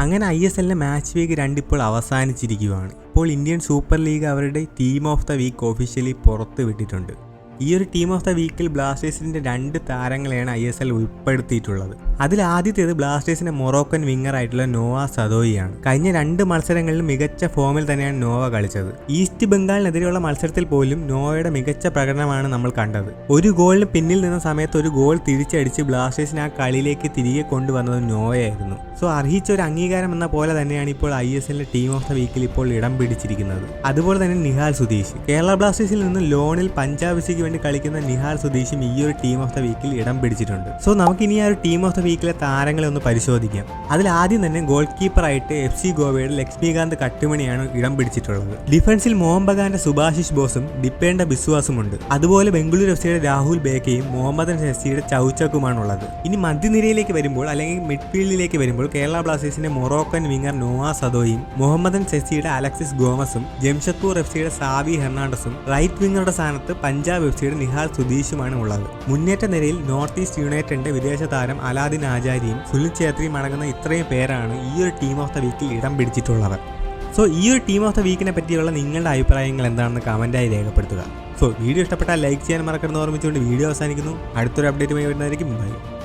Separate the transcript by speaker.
Speaker 1: അങ്ങനെ I S എല്ലിലെ match week രണ്ടിപ്പോൾ അവസാനിച്ചിരിക്കുകയാണ്. ഇപ്പോൾ ഇന്ത്യൻ സൂപ്പർ ലീഗ് അവരുടെ team of the week officially പുറത്ത് വിട്ടിട്ടുണ്ട് ഈ ഒരു ടീം ഓഫ് ദ വീക്കിൽ ബ്ലാസ്റ്റേഴ്സിന്റെ രണ്ട് താരങ്ങളെയാണ് ഐ എസ് എൽ ഉൾപ്പെടുത്തിയിട്ടുള്ളത്. അതിൽ ആദ്യത്തേത് ബ്ലാസ്റ്റേഴ്സിന്റെ മൊറോക്കൻ വിങ്ങർ ആയിട്ടുള്ള നോവ സദോയിയാണ്. കഴിഞ്ഞ രണ്ട് മത്സരങ്ങളിലും മികച്ച ഫോമിൽ തന്നെയാണ് നോവ കളിച്ചത്. ഈസ്റ്റ് ബംഗാളിനെതിരെയുള്ള മത്സരത്തിൽ പോലും നോവയുടെ മികച്ച പ്രകടനമാണ് നമ്മൾ കണ്ടത്. ഒരു ഗോളിന് പിന്നിൽ നിന്ന സമയത്ത് ഒരു ഗോൾ തിരിച്ചടിച്ച് ബ്ലാസ്റ്റേഴ്സിനെ ആ കളിയിലേക്ക് തിരികെ കൊണ്ടുവന്നത് നോവയായിരുന്നു. സോ അർഹിച്ച ഒരു അംഗീകാരം എന്ന പോലെ തന്നെയാണ് ഇപ്പോൾ ഐ എസ് എല്ലിന്റെ ടീം ഓഫ് ദ വീക്കിൽ ഇപ്പോൾ ഇടം പിടിച്ചിരിക്കുന്നത്. അതുപോലെ തന്നെ നിഹാൽ സുധീഷ്. കേരള ബ്ലാസ്റ്റേഴ്സിൽ നിന്ന് ലോണിൽ പഞ്ചാബ് സിക്ക് വേണ്ടി കളിക്കുന്ന നിഹാൽ സുധീഷും ഈ ഒരു ടീം ഓഫ് ദ വീക്കിൽ ഇടം പിടിച്ചിട്ടുണ്ട്. സോ നമുക്ക് ഇനി ആ ഒരു ടീം ഓഫ് ദ വീക്കിലെ താരങ്ങളെ ഒന്ന് പരിശോധിക്കാം. അതിൽ ആദ്യം തന്നെ ഗോൾ കീപ്പറായിട്ട് എഫ് സി ഗോവയുടെ ലക്ഷ്മികാന്ത് കട്ടുമണിയാണ് ഇടം പിടിച്ചിട്ടുള്ളത്. ഡിഫൻസിൽ മോഹൻ ബഗാന്റെ സുഭാഷിഷ് ബോസും ഡിപ്പേണ്ട ബിസ്വാസും ഉണ്ട് അതുപോലെ ബംഗളൂരു എഫ് സിയുടെ രാഹുൽ ബേക്കയും മുഹമ്മദൻ ചൌച്ചക്കുമാണ് ഉള്ളത് ഇനി മധ്യനിരയിലേക്ക് വരുമ്പോൾ അല്ലെങ്കിൽ മിഡ്ഫീൽഡിലേക്ക് വരുമ്പോൾ കേരള ബ്ലാസ്റ്റേഴ്സിന്റെ മൊറോക്കൻ വിങ്ങർ നോവാ സദോയും മുഹമ്മദൻ സെസ്സിയുടെ അലക്സിസ് ഗോമസും ജംഷദ്പൂർ എഫ് സിയുടെ സാവി ഹെർണാണ്ടസും റൈറ്റ് വിങ്ങറുടെ സ്ഥാനത്ത് പഞ്ചാബ് എഫ് സിയുടെ നിഹാൽ സുധീഷുമാണ് ഉള്ളത്. മുന്നേറ്റ നിരയിൽ നോർത്ത് ഈസ്റ്റ് യുണൈറ്റഡിന്റെ വിദേശ താരം അലാദിൻ ആചാര്യയും സുനിൽ ഛേത്രിയും അടങ്ങുന്ന ഇത്രയും പേരാണ് ഈ ഒരു ടീം ഓഫ് ദ വീക്കിൽ ഇടം പിടിച്ചിട്ടുള്ളത്. സോ ഈ ഒരു ടീം ഓഫ് ദ വീക്കിനെ പറ്റിയുള്ള നിങ്ങളുടെ അഭിപ്രായങ്ങൾ എന്താണെന്ന് കമന്റായി രേഖപ്പെടുത്തുക. സോ വീഡിയോ ഇഷ്ടപ്പെട്ടാൽ ലൈക്ക് ചെയ്യാൻ മറക്കണമെന്ന് ഓർമ്മിച്ചുകൊണ്ട് വീഡിയോ അവസാനിക്കുന്നു. അടുത്തൊരു അപ്ഡേറ്റുമായി വരുന്നതായിരിക്കും. ബൈ.